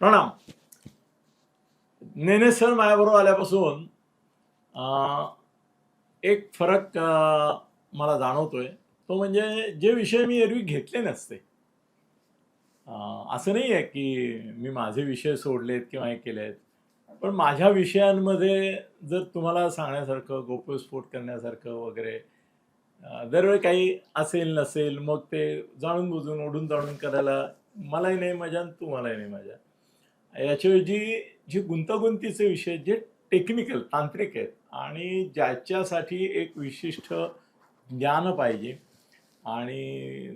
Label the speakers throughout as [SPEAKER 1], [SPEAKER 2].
[SPEAKER 1] प्रणाम नेने सर माझ्याबरोबर आल्यापासून एक फरक मला जाणवतोय. तो म्हणजे जे विषय मी एरवी घेतले नसते. असं नाही आहे की मी माझे विषय सोडलेत किंवा हे केलेत. पण माझ्या विषयांमध्ये जर तुम्हाला सांगण्यासारखं गोप्यस्फोट करण्यासारखं वगैरे दरवेळी काही असेल नसेल मग ते जाणून बुजून ओढून जाणून करायला मलाही नाही मजा आणि तुम्हालाही नाही मजा. याच्याऐवजी जी गुंतागुंतीचे विषय जे टेक्निकल तांत्रिक आहेत आणि ज्याच्यासाठी एक विशिष्ट ज्ञान पाहिजे आणि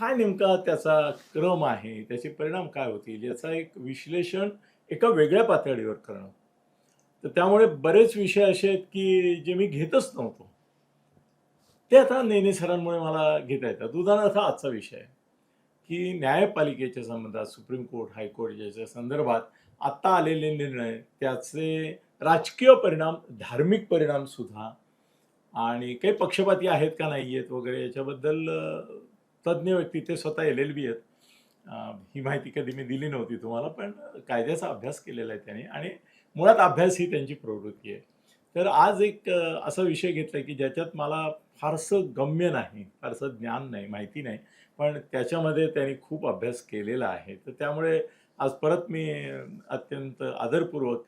[SPEAKER 1] काय नेमका त्याचा क्रम आहे त्याचे परिणाम काय होतील याचा एक विश्लेषण एका वेगळ्या पातळीवर करणं. तर त्यामुळे बरेच विषय असे आहेत की जे मी घेतच नव्हतो. ते आता नेने सरांमुळे मला घेता येतात. उदाहरणार्थ आजचा विषय आहे. की न्यायपालिकेच्या संबंधात सुप्रीम कोर्ट हायकोर्ट याच्या संदर्भात आत्ता आलेले निर्णय त्याचे राजकीय परिणाम धार्मिक परिणाम सुद्धा आणि काही पक्षपाती आहेत का नाही आहेत वगैरे याच्याबद्दल तज्ज्ञ व्यक्ती ते स्वतः एल एल बी आहेत. ही माहिती कधी मी दिली नव्हती तुम्हाला पण कायद्याचा अभ्यास केलेला आहे त्यांनी आणि मुळात अभ्यास ही त्यांची प्रवृत्ती आहे. तर आज एक असा विषय घेतला की ज्याच्यात मला फारसं गम्य नाही फारसं ज्ञान नाही माहिती नाही. पण त्याच्यामध्ये त्यांनी खूप अभ्यास केलेला आहे. तर त्यामुळे आज परत मी अत्यंत आदरपूर्वक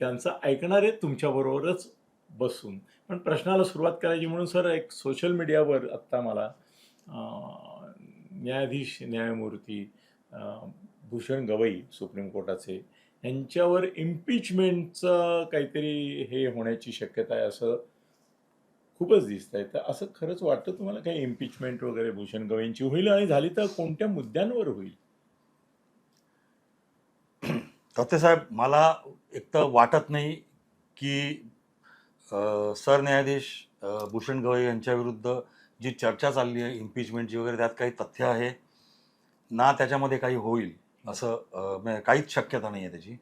[SPEAKER 1] त्यांचं ऐकणारे तुमच्याबरोबरच बसून. पण प्रश्नाला सुरुवात करायची म्हणून सर एक सोशल मीडियावर आत्ता मला न्यायाधीश न्यायमूर्ती भूषण गवई सुप्रीम कोर्टाचे यांच्यावर इम्पिचमेंटचं काहीतरी हे होण्याची शक्यता आहे असं खूपच दिसत आहे तर असं खरंच वाटतं तुम्हाला काही इम्पिचमेंट वगैरे भूषण गवईंची होईल आणि झाली तर कोणत्या मुद्द्यांवर होईल?
[SPEAKER 2] साहेब मला एक तर वाटत नाही की सरन्यायाधीश भूषण गवई यांच्या विरुद्ध जी चर्चा चालली आहे इम्पिचमेंटची वगैरे त्यात काही तथ्य आहे. ना त्याच्यामध्ये काही होईल असं म्हणजे काहीच शक्यता नाही आहे त्याची.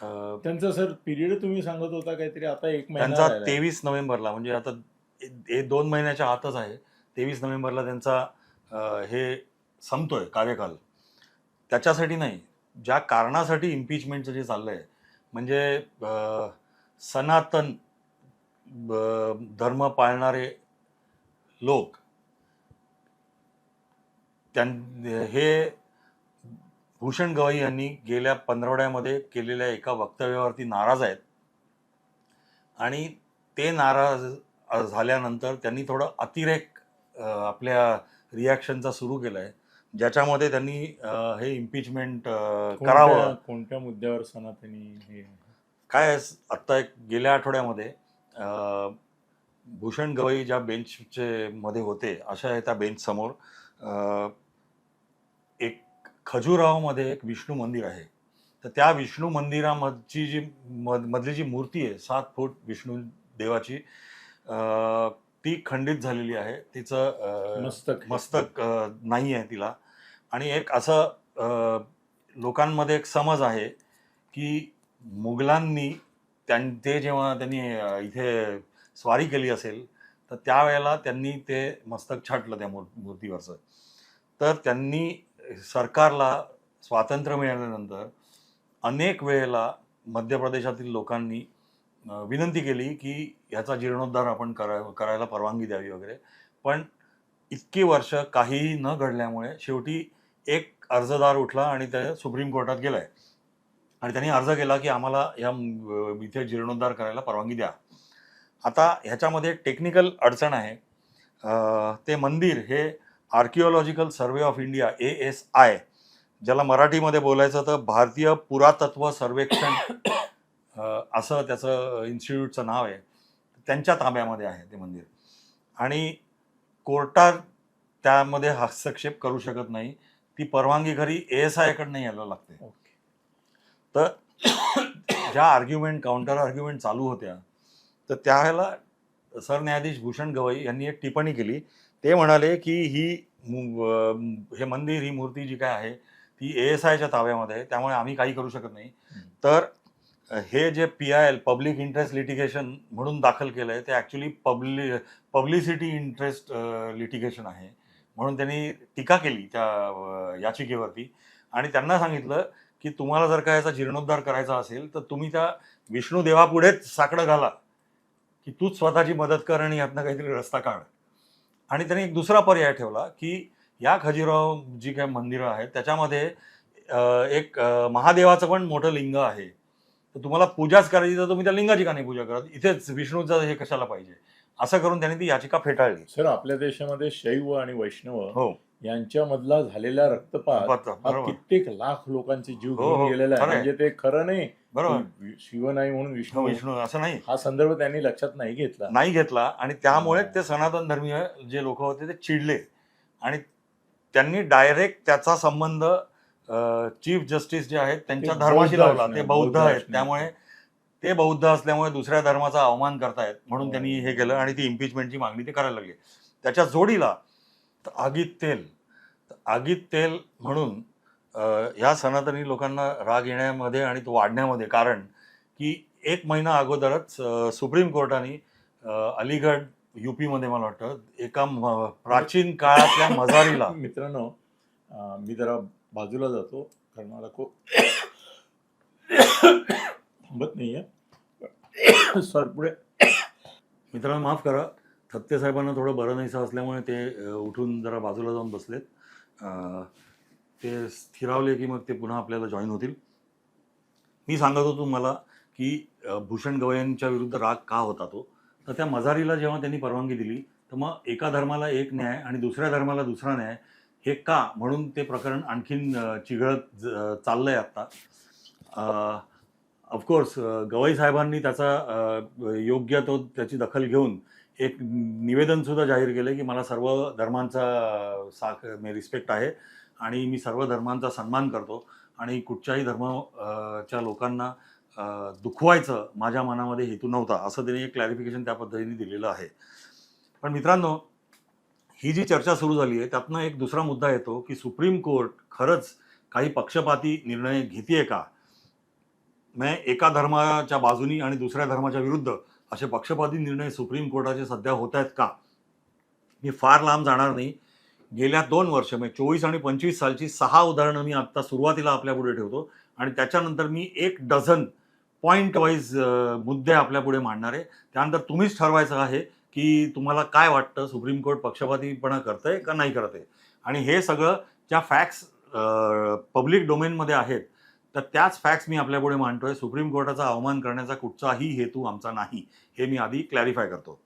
[SPEAKER 2] अ,
[SPEAKER 1] त्यांचं सर पिरियड तुम्ही सांगत होता काहीतरी आता एक महिना
[SPEAKER 2] त्यांचा
[SPEAKER 1] राहिलाय.
[SPEAKER 2] तेवीस नोव्हेंबरला म्हणजे आता हे दोन महिन्याच्या आतच आहे तेवीस नोव्हेंबरला त्यांचा अ, हे संपतोय कार्यकाल त्याच्यासाठी नाही ज्या कारणासाठी इम्पिचमेंटचं जे चाललंय म्हणजे अ, सनातन ब- धर्म पाळणारे लोक त्यां हे भूषण गवई यांनी गेल्या पंधरवड्यामध्ये केलेल्या एका वक्तव्यावरती नाराज आहेत. आणि ते नाराज झाल्यानंतर त्यांनी थोडं अतिरेक आपल्या रिॲक्शनचा सुरू केला आहे ज्याच्यामध्ये त्यांनी हे इम्पिचमेंट करावं.
[SPEAKER 1] कोणत्या मुद्द्यावर सनातनी हे
[SPEAKER 2] काय आत्ता एक गेल्या आठवड्यामध्ये भूषण गवई ज्या बेंचचे मध्ये होते अशा त्या बेंच समोर. एक खजुराहोमध्ये एक विष्णू मंदिर आहे. तर त्या विष्णू मंदिरामधची जी मध मधली जी मूर्ती आहे सात फूट विष्णू देवाची ती खंडित झालेली आहे. तिचं
[SPEAKER 1] मस्तक.
[SPEAKER 2] मस्तक नाही आहे तिला. आणि एक असं लोकांमध्ये एक समज आहे की मुघलांनी त्यां ते जेव्हा त्यांनी इथे स्वारी केली असेल तर त्यावेळेला त्यांनी ते मस्तक छाटलं त्या मूर मूर्तीवरचं. तर त्यांनी सरकारला स्वातंत्र्य मिळाल्यानंतर अनेक वेळेला मध्य प्रदेशातील लोकांनी विनंती केली की ह्याचा जीर्णोद्धार आपण करा करायला परवानगी द्यावी वगैरे. पण इतकी वर्ष काहीही न घडल्यामुळे शेवटी एक अर्जदार उठला आणि त्या सुप्रीम कोर्टात गेलाय. आणि त्यांनी अर्ज केला की आम्हाला या इथे जीर्णोद्धार करायला परवानगी द्या. आता ह्याच्यामध्ये टेक्निकल अडचण आहे. ते मंदिर हे archaeological survey of India A S I ज्याला मराठीमध्ये बोलायचं तर भारतीय पुरातत्व सर्वेक्षण असं त्याचं इन्स्टिट्यूटचं नाव आहे. त्यांच्या ताब्यामध्ये आहे ते मंदिर. आणि कोर्टात त्यामध्ये हस्तक्षेप करू शकत नाही. ती परवानगी घरी ए एस आयकडनं यायला लागते.
[SPEAKER 1] ओके.
[SPEAKER 2] तर ज्या आर्ग्युमेंट काउंटर आर्ग्युमेंट चालू होत्या तर त्यावेळेला सरन्यायाधीश भूषण गवई यांनी एक टिप्पणी केली. ते म्हणाले की ही हे मंदिर ही मूर्ती जी काय आहे ती ए एस आयच्या ताब्यामध्ये आहे त्यामुळे आम्ही काही करू शकत नाही. तर हे जे P I L public interest litigation म्हणून दाखल केलं आहे ते actually public publicity interest litigation आहे. म्हणून त्यांनी टीका केली त्या याचिकेवरती. आणि त्यांना सांगितलं की तुम्हाला जर का याचा जीर्णोद्धार करायचा असेल तर तुम्ही त्या विष्णू देवापुढेच साकडं घाला की तूच स्वतःची मदत कर आणि यातनं काहीतरी रस्ता काढ. आणि त्यांनी एक दुसरा पर्याय ठेवला की या खजिराव जी काही मंदिरं आहेत त्याच्यामध्ये एक महादेवाचं पण मोठं लिंग आहे. तर तुम्हाला पूजाच करायची तर तुम्ही त्या लिंगाची का नाही पूजा करत इथेच विष्णूचं हे कशाला पाहिजे? असं करून त्यांनी ती याचिका फेटाळली.
[SPEAKER 1] सर आपल्या देशामध्ये शैव आणि वैष्णव
[SPEAKER 2] हो.
[SPEAKER 1] यांच्यामधला झालेला रक्तपात हा कित्येक लाख लोकांचे जीव
[SPEAKER 2] हो,
[SPEAKER 1] घेऊन
[SPEAKER 2] हो,
[SPEAKER 1] गेलेला आहे. म्हणजे ते खरं नाही
[SPEAKER 2] बरोबर.
[SPEAKER 1] शिव नाही म्हणून विष्णू.
[SPEAKER 2] विष्णू असं नाही.
[SPEAKER 1] हा संदर्भ त्यांनी लक्षात नाही घेतला.
[SPEAKER 2] नाही घेतला आणि त्यामुळे ते सनातन धर्मीय जे लोक होते ते चिडले. आणि त्यांनी डायरेक्ट त्याचा संबंध चीफ जस्टिस जे आहेत त्यांच्या धर्माशी लावला. ते बौद्ध आहेत. त्यामुळे ते बौद्ध असल्यामुळे दुसऱ्या धर्माचा अवमान करतायत म्हणून
[SPEAKER 1] हो.
[SPEAKER 2] त्यांनी हे केलं आणि ती इम्पिचमेंटची मागणी ते करायला लागले. त्याच्या जोडीला त- आगीत तेल. त- आगीत तेल म्हणून ह्या सनातनी लोकांना राग येण्यामध्ये आणि तो वाढण्यामध्ये कारण की एक महिना अगोदरच सुप्रीम कोर्टाने अलीगड युपीमध्ये मला वाटतं एका म- प्राचीन काळातल्या मजारीला
[SPEAKER 1] मित्रांनो मी जरा बाजूला जातो कारण मला खूप थांबत नाहीये. सर पुढे.
[SPEAKER 2] मित्रांनो माफ करा. थत्तेसाहेबांना थोडं बरं नाहीसं असल्यामुळे ते उठून जरा बाजूला जाऊन बसलेत. ते स्थिरावले की मग ते पुन्हा आपल्याला जॉईन होतील. मी सांगत होतो मला की भूषण गवयांच्या विरुद्ध राग का होता तो? तर त्या मजारीला जेव्हा त्यांनी परवानगी दिली तर मग एका धर्माला एक न्याय आणि दुसऱ्या धर्माला दुसरा न्याय हे का? म्हणून ते प्रकरण आणखीन चिघळत चाललं चाललंय आत्ता. ऑफकोर्स गवई साहेबांनी त्याचा योग्य तो त्याची दखल घेऊन एक निवेदन सुद्धा जाहीर केलं की मला सर्व धर्मांचा सा साक रिस्पेक्ट आहे आणि मी सर्व धर्मांचा सन्मान करतो आणि कुठच्याही धर्म च्या लोकांना दुखवायचं माझ्या मनामध्ये हेतू नव्हता असं त्यांनी एक क्लॅरिफिकेशन त्या पद्धतीने दिलेलं आहे. पण मित्रांनो ही जी चर्चा सुरू झाली आहे त्यातनं एक दुसरा मुद्दा येतो की सुप्रीम कोर्ट खरंच काही पक्षपाती निर्णय घेते का? मैं एका धर्माच्या बाजूनी आणि दुसऱ्या धर्माच्या विरुद्ध असे पक्षपाती निर्णय सुप्रीम कोर्टाचे सध्या होत आहेत का? मी फार लांब जाणार नाही. गेल्या दोन वर्ष म्हणजे चोवीस आणि पंचवीस सालची सहा उदाहरणं मी आत्ता सुरुवातीला आपल्यापुढे ठेवतो. आणि त्याच्यानंतर मी एक डझन पॉईंट वाईज मुद्दे आपल्यापुढे मांडणार आहे. त्यानंतर तुम्हीच ठरवायचं आहे की तुम्हाला काय वाटतं? सुप्रीम कोर्ट पक्षपातीपणा करतंय का नाही करत आहे आणि हे सगळं ज्या फॅक्ट्स पब्लिक डोमेनमध्ये आहेत तर त्याच फॅक्ट्स मी आपल्यापुढे मांडतोय. सुप्रीम कोर्टाचा अवमान करण्याचा कुठचाही हेतू आमचा नाही. हे मी आधी क्लॅरिफाय करतो.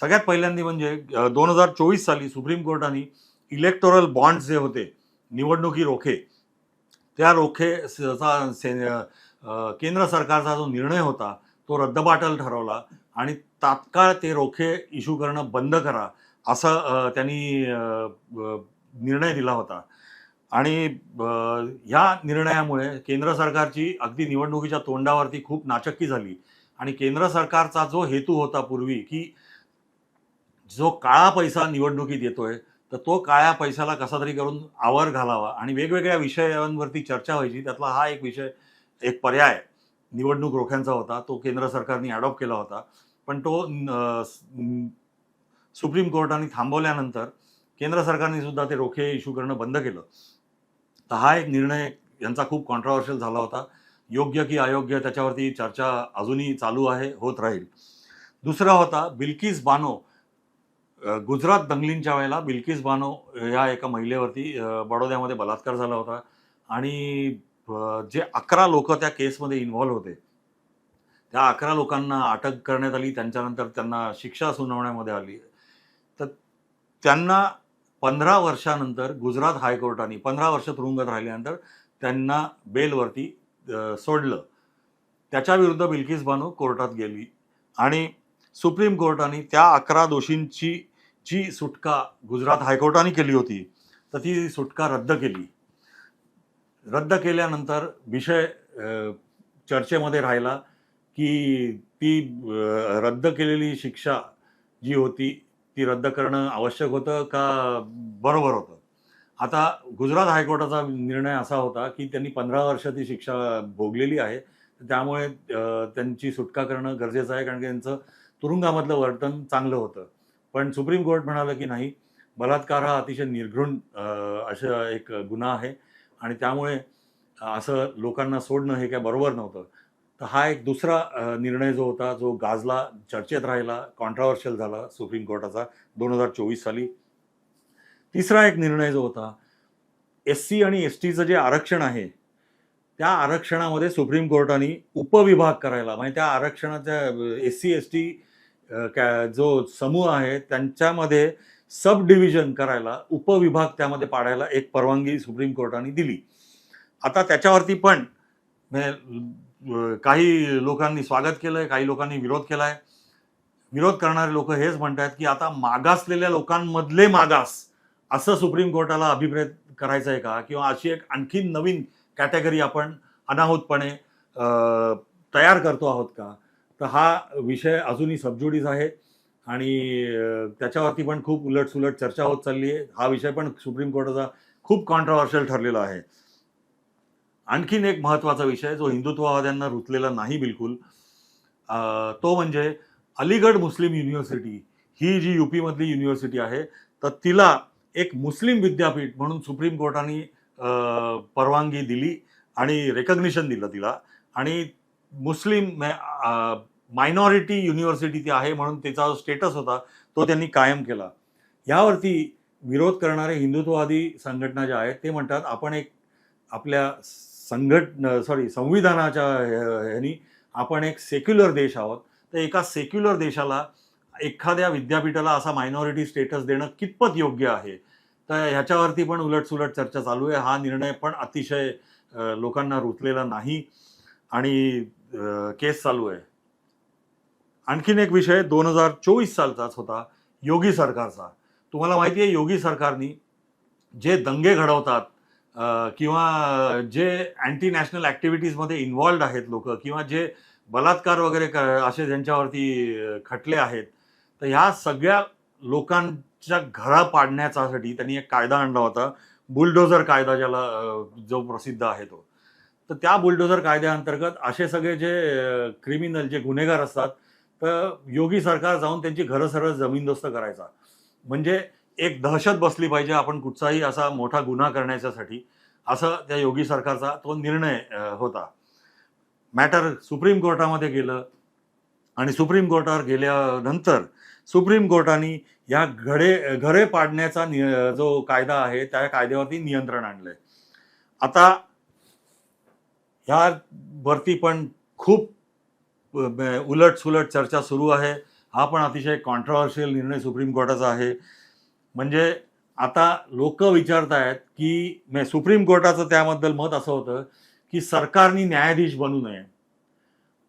[SPEAKER 2] सगळ्यात पहिल्यांदा म्हणजे दोन हजार चोवीस साली सुप्रीम कोर्टाने इलेक्टोरल बॉन्ड्स जे होते निवडणुकी रोखे त्या रोखे से- केंद्र सरकारचा जो निर्णय होता तो रद्दबाटल ठरवला आणि तात्काळ ते रोखे इश्यू करणं बंद करा असं त्यांनी निर्णय दिला होता. आणि ह्या निर्णयामुळे केंद्र सरकारची अगदी निवडणुकीच्या तोंडावरती खूप नाचक्की झाली. आणि केंद्र सरकारचा जो हेतू होता पूर्वी की जो काळा पैसा निवडणुकीत येतोय तर तो काळ्या पैशाला कसा तरी करून आवर घालावा आणि वेगवेगळ्या विषयांवरती चर्चा व्हायची. त्यातला हा एक विषय एक पर्याय निवडणूक रोख्यांचा होता. तो केंद्र सरकारने अडॉप्ट केला होता. पण तो सुप्रीम कोर्टाने थांबवल्यानंतर केंद्र सरकारने सुद्धा ते रोखे इश्यू करणं बंद केलं. तर हा एक निर्णय यांचा खूप कॉन्ट्रावर्शियल झाला होता. योग्य की अयोग्य त्याच्यावरती चर्चा अजूनही चालू आहे होत राहील. दुसरा होता बिल्किस बानो गुजरात दंगलींच्या वेळेला बिल्किस बानो या एका महिलेवरती बडोद्यामध्ये बलात्कार झाला होता. आणि जे अकरा लोक त्या केसमध्ये इन्व्हॉल्व्ह होते त्या अकरा लोकांना अटक करण्यात आली. त्यांच्यानंतर त्यांना शिक्षा सुनावण्यामध्ये आली. तर त्यांना पंधरा वर्षानंतर गुजरात हायकोर्टाने पंधरा वर्ष तुरुंगात राहिल्यानंतर त्यांना बेलवरती सोडलं. त्याच्याविरुद्ध बिल्किस बानो कोर्टात गेली. आणि सुप्रीम कोर्टाने त्या अकरा दोषींची जी सुटका गुजरात हायकोर्टाने केली होती तर ती सुटका रद्द केली. रद्द केल्यानंतर विषय चर्चेमध्ये राहिला की ती रद्द केलेली शिक्षा जी होती ती रद्द करणं आवश्यक होतं का बरोबर होतं? आता गुजरात हायकोर्टाचा निर्णय असा होता की त्यांनी पंधरा वर्ष ती शिक्षा भोगलेली आहे. त्यामुळे त्यांची सुटका करणं गरजेचं आहे कारण की त्यांचं तुरुंगामधलं वर्तन चांगलं होतं. पण सुप्रीम कोर्ट म्हणालं की नाही बलात्कार हा अतिशय निर्घृण अशा एक गुन्हा आहे. आणि त्यामुळे असं लोकांना सोडणं हे काय बरोबर नव्हतं. तर हा एक दुसरा निर्णय जो होता जो गाजला चर्चेत राहिला कॉन्ट्रावर्शियल झाला सुप्रीम कोर्टाचा दोन हजार चोवीस साली. तिसरा एक निर्णय जो होता एस सी आणि एस टीचं जे आरक्षण आहे त्या आरक्षणामध्ये सुप्रीम कोर्टाने उपविभाग करायला म्हणजे त्या आरक्षणाच्या एस सी एस टी कॅ जो समूह आहे त्यांच्यामध्ये सब डिव्हिजन करायला उपविभाग त्यामध्ये पाडायला एक परवानगी सुप्रीम कोर्टाने दिली. आता त्याच्यावरती पण म्हणजे काही लोकांनी स्वागत केलं आहे काही लोकांनी विरोध केला आहे विरोध करणारे लोक हेच म्हणतात की आता मागासलेल्या लोकांमधले मागास असं सुप्रीम कोर्टाला अभिप्रेत करायचं आहे का? किंवा अशी एक आणखी नवीन कॅटेगरी आपण अनाहूतपणे तयार करतो आहोत का? तर हा विषय अजूनही सबजुडीज आहे आणि त्याच्यावरती पण खूप उलटसुलट चर्चा होत चालली आहे हा विषय पण सुप्रीम कोर्टाचा खूप कॉन्ट्रोवर्शियल ठरलेला आहे. आणखीन एक महत्त्वाचा विषय जो हिंदुत्ववाद्यांना रुतलेला नाही बिलकुल तो म्हणजे अलीगड मुस्लिम युनिव्हर्सिटी ही जी यूपीमधली युनिव्हर्सिटी आहे तर तिला एक मुस्लिम विद्यापीठ म्हणून सुप्रीम कोर्टाने परवानगी दिली आणि रेकग्निशन दिलं तिला. आणि मुस्लिम मायनॉरिटी युनिव्हर्सिटी ती आहे म्हणून तिचा जो स्टेटस होता तो त्यांनी कायम केला. यावरती विरोध करणारे हिंदुत्ववादी संघटना ज्या आहेत ते म्हणतात आपण एक आपल्या संघट सॉरी संविधानाच्या ह्यानी आपण एक सेक्युलर देश आहोत. तर एका सेक्युलर देशाला एखाद्या विद्यापीठाला असा मायनॉरिटी स्टेटस देणं कितपत योग्य आहे? तर ह्याच्यावरती पण उलटसुलट चर्चा चालू आहे. हा निर्णय पण अतिशय लोकांना रुचलेला नाही आणि केस चालू आहे. आणखीन एक विषय दोन हजार चोवीस सालचाच होता. योगी सरकारचा. तुम्हाला माहिती आहे योगी सरकारनी जे दंगे घडवतात किंवा जे अँटी नॅशनल ॲक्टिव्हिटीजमध्ये इन्व्हॉल्ड आहेत लोक किंवा जे बलात्कार वगैरे क असे ज्यांच्यावरती खटले आहेत तर ह्या सगळ्या लोकांच्या घरा पाडण्याच्यासाठी त्यांनी एक कायदा आणला होता. बुलडोझर कायदा ज्याला जो प्रसिद्ध आहे तो. तर त्या बुलडोझर कायद्याअंतर्गत असे सगळे जे क्रिमिनल जे गुन्हेगार असतात तर योगी सरकार जाऊन त्यांची घरं सरळ जमीनदोस्त करायचा. म्हणजे एक दहशत बसली पाहिजे आपण कुठचाही असा मोठा गुन्हा करण्याच्यासाठी असं त्या योगी सरकारचा तो निर्णय होता. मॅटर सुप्रीम कोर्टामध्ये गेलं आणि सुप्रीम कोर्टावर गेल्यानंतर सुप्रीम कोर्टाने या घडे घरे पाडण्याचा नि- जो कायदा आहे त्या कायद्यावरती नियंत्रण आणलंय. आता ह्यावरती पण खूप उलट सुलट चर्चा सुरू आहे. हा पण अतिशय कॉन्ट्रोवर्शियल निर्णय सुप्रीम कोर्टाचा आहे. म्हणजे आता लोक विचारतायत की म्हणजे सुप्रीम कोर्टाचं त्याबद्दल मत असं होतं की सरकारनी न्यायाधीश बनू नये.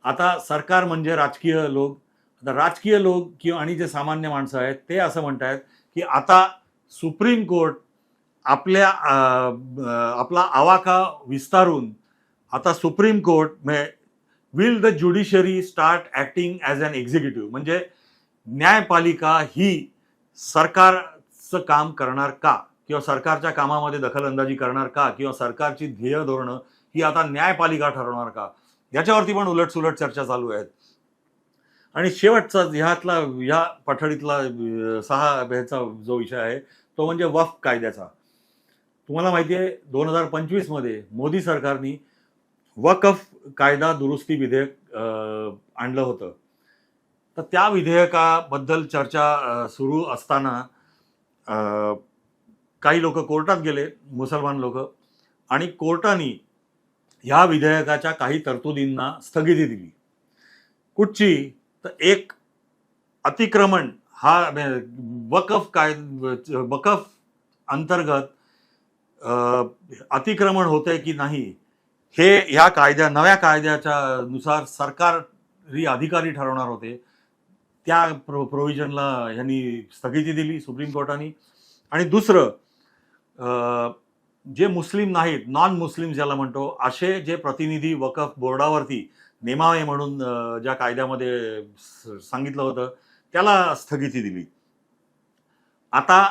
[SPEAKER 2] आता सरकार म्हणजे राजकीय लोक. आता राजकीय लोक किंवा आणि जे सामान्य माणसं आहेत ते असं म्हणतायत की आता सुप्रीम कोर्ट आपल्या आपला आवाका विस्तारून आता Supreme Court will the judiciary start acting as an executive म्हणजे न्यायपालिका ही सरकार चं काम करणार का? किंवा सरकारच्या कामामध्ये दखलंदाजी करणार का? किंवा सरकारची ध्येय धोरणं ही आता न्यायपालिका ठरवणार का? याच्यावरती पण उलटसुलट चर्चा चालू आहेत. आणि शेवटचा ह्यातला ह्या पठडीतला सहा ह्याचा जो विषय आहे तो म्हणजे वफ कायद्याचा. तुम्हाला माहिती आहे दोन हजार पंचवीसमध्ये मोदी सरकारनी वकफ कायदा दुरुस्ती विधेयक आणलं होतं. तर त्या विधेयकाबद्दल चर्चा सुरू असताना काही लोक कोर्टात गेले मुसलमान लोक आणि कोर्टाने ह्या विधेयकाच्या काही तरतुदींना स्थगिती दिली. कुठची? तर एक अतिक्रमण हा वकफ काय वकफ अंतर्गत अतिक्रमण होते की नाही हे ह्या कायद्या नव्या कायद्याच्या नुसार सरकारी अधिकारी ठरवणार होते. त्या प्रो प्रोव्हिजनला ह्यांनी स्थगिती दिली सुप्रीम कोर्टाने. आणि दुसरं अं, जे मुस्लिम नाहीत नॉन मुस्लिम ज्याला म्हणतो असे जे प्रतिनिधी वकफ बोर्डावरती नेमावे म्हणून ज्या कायद्यामध्ये सांगितलं होतं त्याला स्थगिती दिली. आता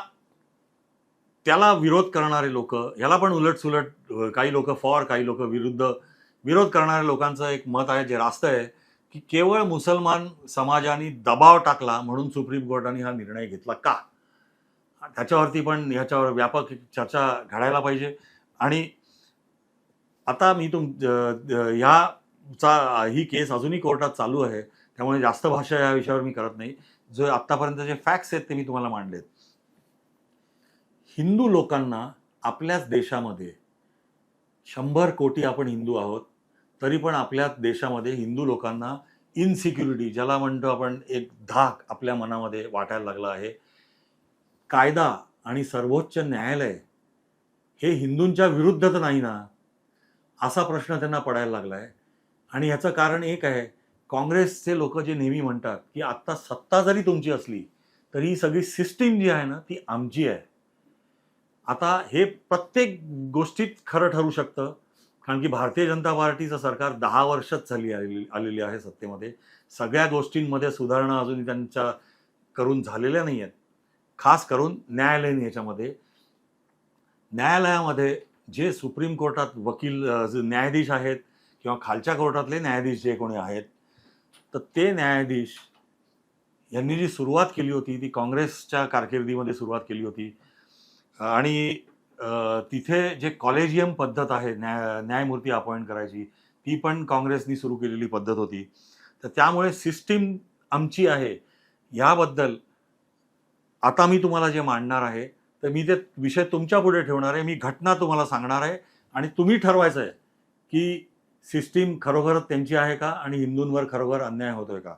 [SPEAKER 2] त्याला विरोध करणारे लोक ह्याला पण उलटसुलट सुलट काही लोक फॉर काही लोक विरुद्ध विरोध करणाऱ्या लोकांचं एक मत आहे जे रास्त आहे की केवळ मुसलमान समाजाने दबाव टाकला म्हणून सुप्रीम कोर्टाने हा निर्णय घेतला का? त्याच्यावरती पण ह्याच्यावर व्यापक चर्चा घडायला पाहिजे. आणि आता मी तुम ह्याचा ही केस अजूनही कोर्टात चालू आहे. त्यामुळे जास्त भाषा या विषयावर मी करत नाही. जो आतापर्यंत जे फॅक्ट्स आहेत ते मी तुम्हाला मांडलेत. हिंदू लोकांना आपल्याच देशामध्ये शंभर कोटी आपण हिंदू आहोत. तरी पण आपल्या देशामध्ये हिंदू लोकांना इनसिक्युरिटी ज्याला म्हणतो आपण एक धाक आपल्या मनामध्ये वाटायला लागला आहे. कायदा आणि सर्वोच्च न्यायालय हे हिंदूंच्या विरुद्ध तर नाही ना? असा प्रश्न त्यांना पडायला लागला आहे आणि ह्याचं कारण एक आहे काँग्रेसचे लोक जे नेहमी म्हणतात की आत्ता सत्ता जरी तुमची असली तरी ही सगळी सिस्टीम जी आहे ना ती आमची आहे. आता हे प्रत्येक गोष्टीत खरं ठरू शकतं. कारण की भारतीय जनता पार्टीचं सरकार दहा वर्षच झाली आलेली आलेली आहे सत्तेमध्ये. सगळ्या गोष्टींमध्ये सुधारणा अजूनही त्यांच्या करून झालेल्या नाही आहेत. खास करून न्यायालयीन याच्यामध्ये. न्यायालयामध्ये जे सुप्रीम कोर्टात वकील न्यायाधीश आहेत किंवा खालच्या कोर्टातले न्यायाधीश जे कोणी आहेत तर ते न्यायाधीश यांनी जी सुरुवात केली होती ती काँग्रेसच्या कारकिर्दीमध्ये सुरुवात केली होती. आणि तिथे जे कॉलेजियम पद्धत आहे न्याय न्यायमूर्ती अपॉइंट करायची ती पण काँग्रेसनी सुरू केलेली पद्धत होती. तर त्यामुळे सिस्टीम आमची आहे. याबद्दल आता मी तुम्हाला जे मांडणार आहे तर मी ते विषय तुमच्यापुढे ठेवणार आहे. मी घटना तुम्हाला सांगणार आहे. आणि तुम्ही ठरवायचं आहे की सिस्टीम खरोखरच त्यांची आहे का आणि हिंदूंवर खरोखर अन्याय होतोय का?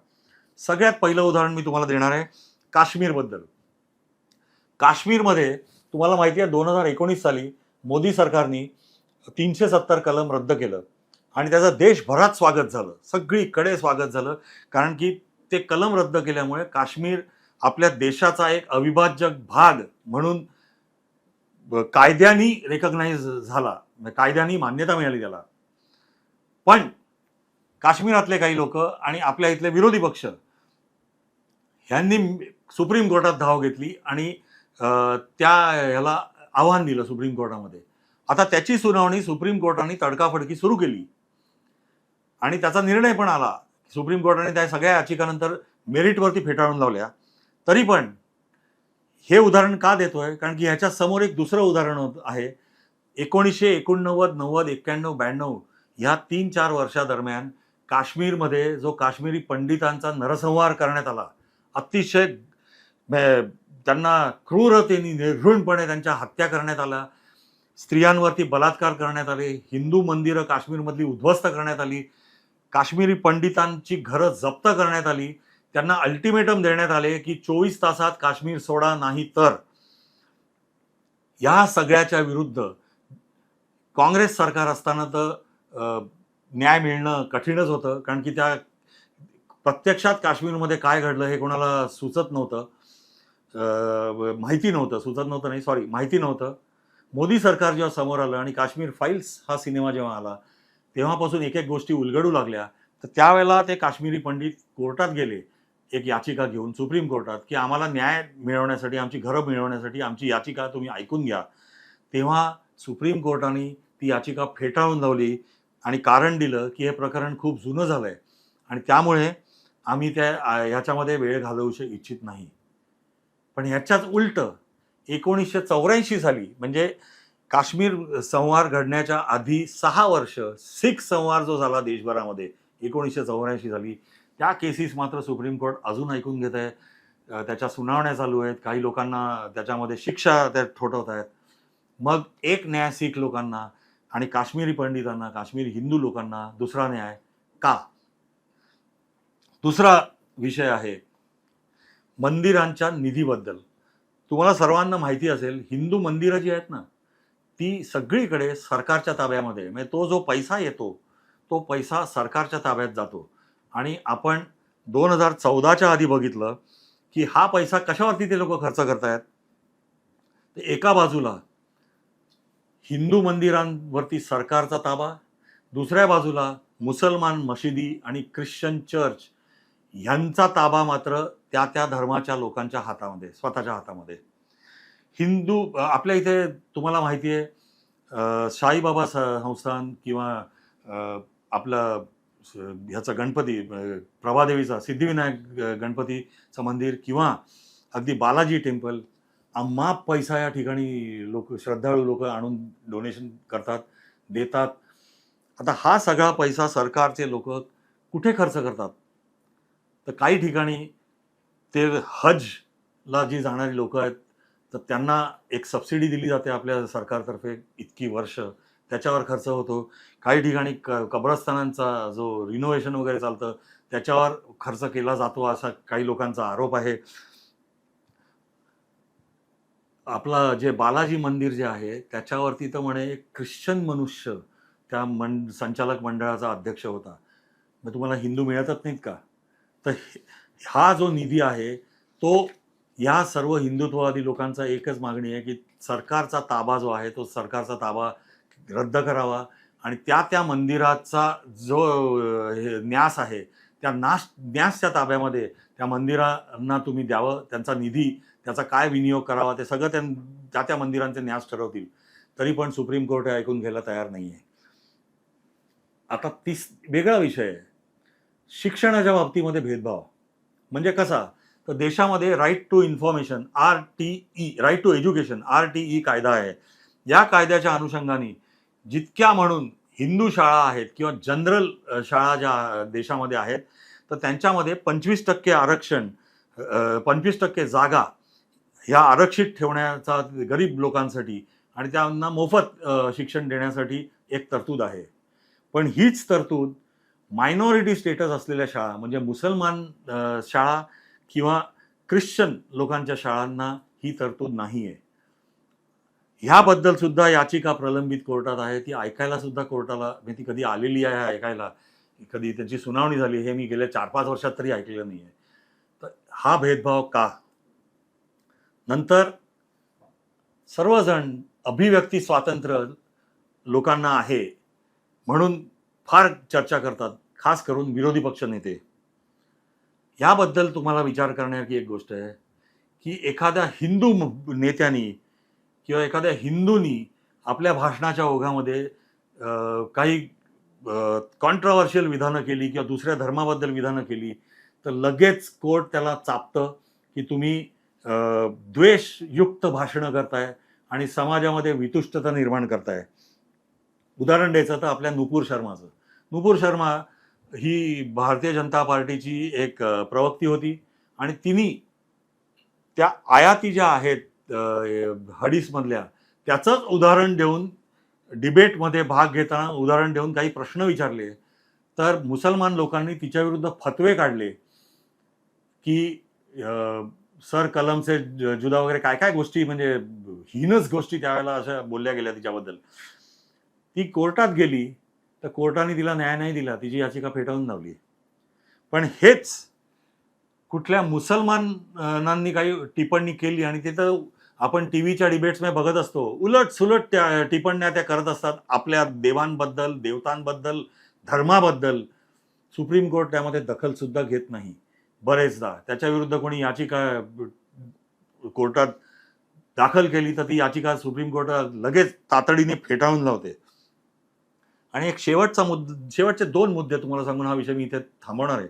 [SPEAKER 2] सगळ्यात पहिलं उदाहरण मी तुम्हाला देणार आहे काश्मीरबद्दल. काश्मीरमध्ये तुम्हाला माहिती आहे दोन हजार एकोणीस साली मोदी सरकारने तीनशे सत्तर कलम रद्द केलं. आणि त्याचं देशभरात स्वागत झालं. सगळीकडे स्वागत झालं. कारण की ते कलम रद्द केल्यामुळे काश्मीर आपल्या देशाचा एक अविभाज्य भाग म्हणून कायद्यानी रेकग्नाइज झाला. कायद्यानी मान्यता मिळाली त्याला. पण काश्मीरातले काही लोक आणि आपल्या इथले विरोधी पक्ष ह्यांनी सुप्रीम कोर्टात धाव घेतली आणि त्या ह्याला आव्हान दिलं सुप्रीम कोर्टामध्ये. आता त्याची सुनावणी सुप्रीम कोर्टाने तडकाफडकी सुरू केली. आणि त्याचा निर्णय पण आला. सुप्रीम कोर्टाने त्या सगळ्या याचिकानंतर मेरिटवरती फेटाळून लावल्या. तरी पण हे उदाहरण का देतोय? कारण की ह्याच्या समोर एक दुसरं उदाहरण होत आहे. एकोणीसशे एकोणनव्वद नव्वद एक्क्याण्णव ब्याण्णव ह्या तीन चार वर्षादरम्यान काश्मीरमध्ये जो काश्मीरी पंडितांचा नरसंहार करण्यात आला. अतिशय त्यांना क्रूरतेने निर्घृणपणे त्यांच्या हत्या करण्यात आल्या. स्त्रियांवरती बलात्कार करण्यात आले. हिंदू मंदिरं काश्मीरमधली उद्ध्वस्त करण्यात आली. काश्मीरी पंडितांची घरं जप्त करण्यात आली. त्यांना अल्टिमेटम देण्यात आले की चोवीस तासात काश्मीर सोडा नाही तर. या सगळ्याच्या विरुद्ध काँग्रेस सरकार असताना तर न्याय मिळणं कठीणच होतं. कारण की त्या प्रत्यक्षात काश्मीरमध्ये काय घडलं हे कोणाला सुचत नव्हतं. माहिती नव्हतं सुचत नव्हतं नाही सॉरी माहिती नव्हतं. मोदी सरकार जेव्हा समोर आलं आणि काश्मीर फाईल्स हा सिनेमा जेव्हा आला तेव्हापासून एक एक गोष्टी उलगडू लागल्या. तर त्यावेळेला ते काश्मीरी पंडित कोर्टात गेले एक याचिका घेऊन सुप्रीम कोर्टात की आम्हाला न्याय मिळवण्यासाठी आमची घरं मिळवण्यासाठी आमची याचिका तुम्ही ऐकून घ्या. तेव्हा सुप्रीम कोर्टाने ती याचिका फेटाळून लावली आणि कारण दिलं की हे प्रकरण खूप जुनं झालं आहे आणि त्यामुळे आम्ही त्या ह्याच्यामध्ये वेळ घालवू इच्छित नाही. पण ह्याच्याच उलट एकोणीसशे चौऱ्याऐंशी साली म्हणजे काश्मीर संहार घडण्याच्या आधी सहा वर्ष सिख संहार जो झाला देशभरामध्ये एकोणीसशे चौऱ्याऐंशी साली त्या केसेस मात्र सुप्रीम कोर्ट अजून ऐकून घेत आहे. त्याच्या सुनावण्या चालू आहेत. काही लोकांना त्याच्यामध्ये शिक्षा त्यात ठोठवत आहेत. मग एक न्याय सिख लोकांना आणि काश्मीरी पंडितांना काश्मीरी हिंदू लोकांना दुसरा न्याय का? दुसरा विषय आहे. मंदिरांच्या निधीबद्दल. तुम्हाला सर्वांना माहिती असेल हिंदू मंदिरं जी आहेत ना ती सगळीकडे सरकारच्या ताब्यामध्ये म्हणजे तो जो पैसा येतो तो पैसा सरकारच्या ताब्यात जातो. आणि आपण दोन हजार चौदाच्या आधी बघितलं की हा पैसा कशावरती ते लोक खर्च करतायत? तर एका बाजूला हिंदू मंदिरांवरती सरकारचा ताबा दुसऱ्या बाजूला मुसलमान मशिदी आणि ख्रिश्चन चर्च ह्यांचा ताबा मात्र त्या त्या धर्माच्या लोकांच्या हातामध्ये स्वतःच्या हातामध्ये. हिंदू आपल्या इथे तुम्हाला माहिती आहे साईबाबा स- संस्थान किंवा आपलं ह्याचं गणपती प्रभादेवीचा सिद्धिविनायक गणपतीचं मंदिर किंवा अगदी बालाजी टेम्पल अमाप पैसा या ठिकाणी लोक श्रद्धाळू लोक आणून डोनेशन करतात देतात. आता हा सगळा पैसा सरकारचे लोक कुठे खर्च करतात? तर काही ठिकाणी ते हजला जी जाणारी लोक आहेत तर त्यांना एक सबसिडी दिली जाते आपल्या सरकारतर्फे इतकी वर्ष. त्याच्यावर खर्च होतो. काही ठिकाणी क कब्रस्तानांचा जो रिनोव्हेशन वगैरे चालतं त्याच्यावर खर्च केला जातो असा काही लोकांचा आरोप आहे. आपला जे बालाजी मंदिर जे आहे त्याच्यावरती तर म्हणे एक ख्रिश्चन मनुष्य त्या मन संचालक मंडळाचा अध्यक्ष होता. मग तुम्हाला हिंदू मिळतच नाहीत का? तर हा जो निधी आहे तो या सर्व हिंदुत्ववादी लोकांचा एकच मागणी आहे की सरकारचा ताबा जो आहे तो सरकारचा ताबा रद्द करावा आणि त्या त्या मंदिराचा जो हे न्यास आहे त्या नाश न्यासच्या ताब्यामध्ये त्या मंदिरांना तुम्ही द्यावं त्यांचा निधी त्याचा काय विनियोग करावा ते सगळं त्या त्या त्या मंदिरांचे न्यास ठरवतील. तरी पण सुप्रीम कोर्ट हे ऐकून घ्यायला तयार नाही आहे आता तीस वेगळा विषय आहे. शिक्षणाच्या बाबतीमध्ये भेदभाव. म्हणजे कसा? तर देशामध्ये right to information R T E right to education R T E कायदा आहे. या कायद्याच्या अनुषंगाने जितक्या म्हणून हिंदू शाळा आहेत किंवा जनरल शाळा ज्या देशामध्ये आहेत तर त्यांच्यामध्ये पंचवीस टक्के आरक्षण पंचवीस टक्के जागा ह्या आरक्षित ठेवण्याचा गरीब लोकांसाठी आणि त्यांना मोफत शिक्षण देण्यासाठी एक तरतूद आहे. पण हीच तरतूद मायनॉरिटी स्टेटस असलेल्या शाळा म्हणजे मुसलमान शाळा किंवा ख्रिश्चन लोकांच्या शाळांना ही तरतूद नाही आहे ह्याबद्दल सुद्धा याचिका प्रलंबित कोर्टात आहे. ती ऐकायला सुद्धा कोर्टाला म्हणजे ती कधी आलेली आहे ऐकायला. कधी त्यांची सुनावणी झाली हे मी गेल्या चार पाच वर्षात तरी ऐकलेलं नाही आहे तर हा भेदभाव का? नंतर सर्वजण अभिव्यक्ती स्वातंत्र्य लोकांना आहे म्हणून फार चर्चा करतात. खास करून विरोधी पक्ष नेते. याबद्दल तुम्हाला विचार करण्याची एक गोष्ट आहे की एखाद्या हिंदू नेत्यांनी किंवा एखाद्या हिंदूनी आपल्या भाषणाच्या ओघामध्ये काही कॉन्ट्रवर्शियल विधानं केली किंवा दुसऱ्या धर्माबद्दल विधानं केली तर लगेच कोर्ट त्याला चापतं की तुम्ही द्वेषयुक्त भाषणं करताय आणि समाजामध्ये वितुष्टता निर्माण करताय. उदाहरण द्यायचं तर आपल्या नुपूर शर्माचं. नुपूर शर्मा ही भारतीय जनता पार्टीची एक प्रवक्ती होती आणि तिने त्या आयाती ज्या आहेत हडीसमधल्या त्याचंच उदाहरण देऊन डिबेटमध्ये भाग घेताना उदाहरण देऊन काही प्रश्न विचारले. तर मुसलमान लोकांनी तिच्याविरुद्ध फतवे काढले की सर कलमचे जुदा वगैरे काय काय गोष्टी म्हणजे हीनच गोष्टी त्यावेळेला अशा बोलल्या गेल्या तिच्याबद्दल. ती कोर्टात गेली. तर कोर्टाने तिला न्याय नाही दिला तिची याचिका फेटाळून लावली पण हेच कुठल्या मुसलमानांनी काही टिप्पणी केली आणि ते तर आपण टी व्हीच्या डिबेट्समध्ये बघत असतो. उलट सुलट त्या टिप्पण्या त्या करत असतात. आपल्या देवांबद्दल देवतांबद्दल धर्माबद्दल. सुप्रीम कोर्ट त्यामध्ये दखल सुद्धा घेत नाही. बरेचदा. त्याच्या विरुद्ध कोणी याचिका कोर्टात दाखल केली तर ती याचिका सुप्रीम कोर्टात लगेच तातडीने फेटाळून लावते. आणि एक शेवटचा मुद्दा शेवटचे दोन मुद्दे तुम्हाला सांगून हा विषय मी इथे थांबवणार आहे.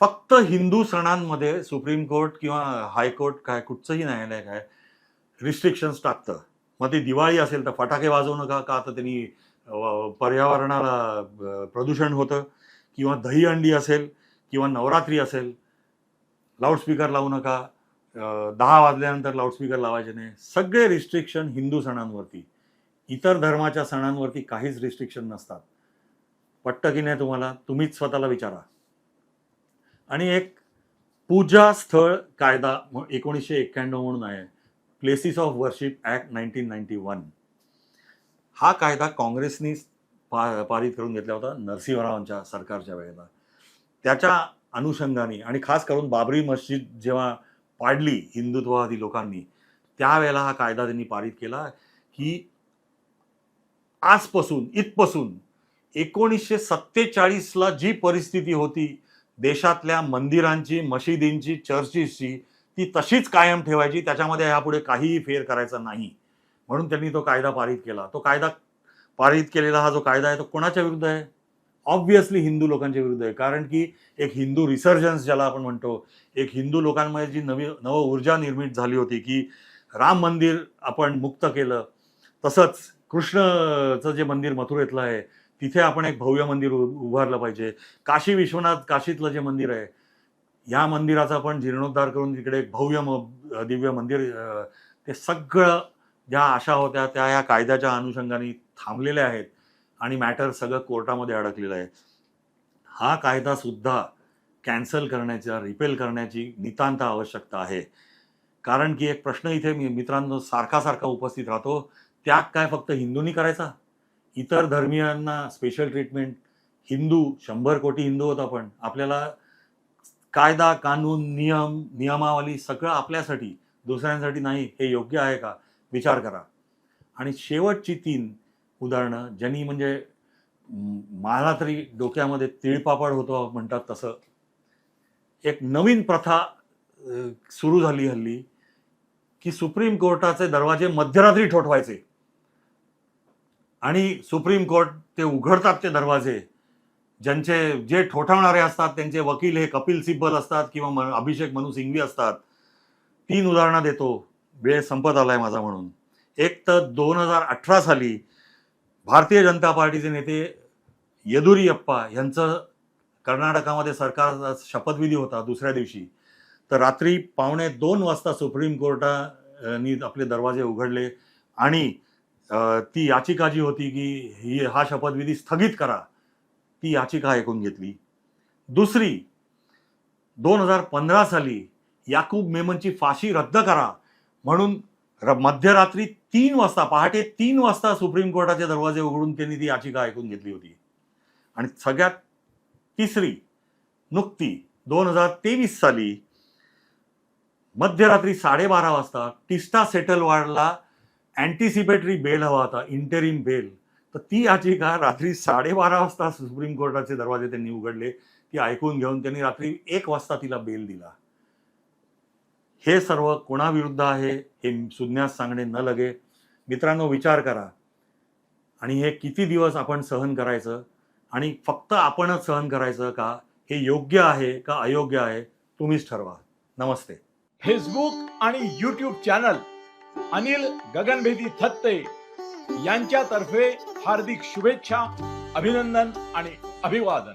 [SPEAKER 2] फक्त हिंदू सणांमध्ये सुप्रीम कोर्ट किंवा हायकोर्ट काय कुठचंही न्यायालय काय रिस्ट्रिक्शन्स टाकतं. मग ती दिवाळी असेल तर फटाके वाजवू नका का? तर त्यांनी पर्यावरणाला प्रदूषण होतं. किंवा दही अंडी असेल किंवा नवरात्री असेल लाऊडस्पीकर लावू नका. दहा वाजल्यानंतर लाऊडस्पीकर लावायचे नाही. सगळे रिस्ट्रिक्शन हिंदू सणांवरती. इतर धर्माच्या सणांवरती काहीच रिस्ट्रिक्शन नसतात. पट्ट की नाही तुम्हाला तुम्हीच स्वतःला विचारा. आणि एक पूजा स्थळ कायदा एकोणीसशे एक्क्याण्णव म्हणून आहे. Places of worship act nineteen ninety one हा कायदा काँग्रेसनी पा पारित करून घेतला होता नरसिंहरावांच्या सरकारच्या वेळेला. त्याच्या अनुषंगाने आणि खास करून बाबरी मस्जिद जेव्हा पाडली हिंदुत्ववादी लोकांनी त्यावेळेला हा कायदा त्यांनी पारित केला की आजपासून इथपासून एकोणीसशे सत्तेचाळीसला जी परिस्थिती होती देशातल्या मंदिरांची मशिदींची चर्चेसची ती तशीच कायम ठेवायची त्याच्यामध्ये यापुढे काहीही फेर करायचा नाही. म्हणून त्यांनी तो कायदा पारित केला. तो कायदा पारित केलेला हा जो कायदा आहे तो कोणाच्या विरुद्ध आहे? ऑब्व्हियसली हिंदू लोकांच्या विरुद्ध आहे. कारण की एक हिंदू रिसर्जन्स ज्याला आपण म्हणतो एक हिंदू लोकांमध्ये जी नवी नव ऊर्जा निर्मित झाली होती की राम मंदिर आपण मुक्त केलं तसंच कृष्णचं जे मंदिर मथुरेतलं आहे तिथे आपण एक भव्य मंदिर उ- उभारलं पाहिजे. काशी विश्वनाथ काशीतलं जे मंदिर आहे या मंदिराचा पण जीर्णोद्धार करून तिकडे एक भव्य म- दिव्य मंदिर ते सगळं ज्या आशा होत्या त्या या कायद्याच्या अनुषंगाने थांबलेल्या आहेत आणि मॅटर सगळं कोर्टामध्ये अडकलेलं आहे. हा कायदा सुद्धा कॅन्सल करण्याच्या रिपेल करण्याची नितांत आवश्यकता आहे. कारण की एक प्रश्न इथे मी- मित्रांनो सारखा सारखा उपस्थित राहतो. त्याग काय फक्त हिंदूंनी करायचा? इतर धर्मियांना स्पेशल ट्रीटमेंट हिंदू शंभर कोटी हिंदू होत आपण. आपल्याला कायदा कानून नियम नियमावली सगळं आपल्यासाठी दुसऱ्यांसाठी नाही हे योग्य आहे का? विचार करा. आणि शेवटची तीन उदाहरणं ज्यांनी म्हणजे मला तरी डोक्यामध्ये तिळपापड होतो म्हणतात तसं. एक नवीन प्रथा सुरू झाली हल्ली की सुप्रीम कोर्टाचे दरवाजे मध्यरात्री ठोठवायचे. आणि सुप्रीम कोर्ट ते उघडतात ते दरवाजे. ज्यांचे जे ठोठावणारे असतात त्यांचे वकील हे कपिल सिब्बल असतात किंवा अभिषेक मनु सिंघवी असतात. तीन उदाहरणं देतो. वेळ संपत आला आहे माझा म्हणून. एक तर दोन हजार अठरा साली भारतीय जनता पार्टीचे नेते येदुरीयप्पा यांचं कर्नाटकामध्ये सरकार शपथविधी होता दुसऱ्या दिवशी. तर रात्री पावणे दोन वाजता सुप्रीम कोर्टानी आपले दरवाजे उघडले आणि ती याचिका जी होती की ही हा शपथविधी स्थगित करा ती याचिका ऐकून घेतली. दुसरी दोन हजार पंधरा साली याकूब मेमनची फाशी रद्द करा म्हणून र- मध्यरात्री तीन वाजता पहाटे तीन वाजता सुप्रीम कोर्टाचे दरवाजे उघडून त्यांनी ती याचिका ऐकून घेतली होती. आणि सगळ्यात तिसरी नुकती दोन हजार तेवीस साली मध्यरात्री साडेबारा वाजता टिस्टा सेटलवाडला अँटिसिपेटरी बेल हवा होता इंटेरिम बेल तर ती याचिका रात्री साडेबारा वाजता सुप्रीम कोर्टाचे दरवाजे त्यांनी उघडले ती ऐकून घेऊन त्यांनी रात्री एक वाजता तिला बेल दिला. हे सर्व कोणाविरुद्ध आहे हे सुज्ञास सांगणे न लगे. मित्रांनो विचार करा. आणि हे किती दिवस आपण सहन करायचं? आणि फक्त आपणच सहन करायचं का? हे योग्य आहे का अयोग्य आहे? तुम्हीच ठरवा. नमस्ते.
[SPEAKER 1] फेसबुक आणि यूट्यूब चॅनल अनिल गगनभेदी थत्ते यांच्यातर्फे हार्दिक शुभेच्छा अभिनंदन आणि अभिवादन.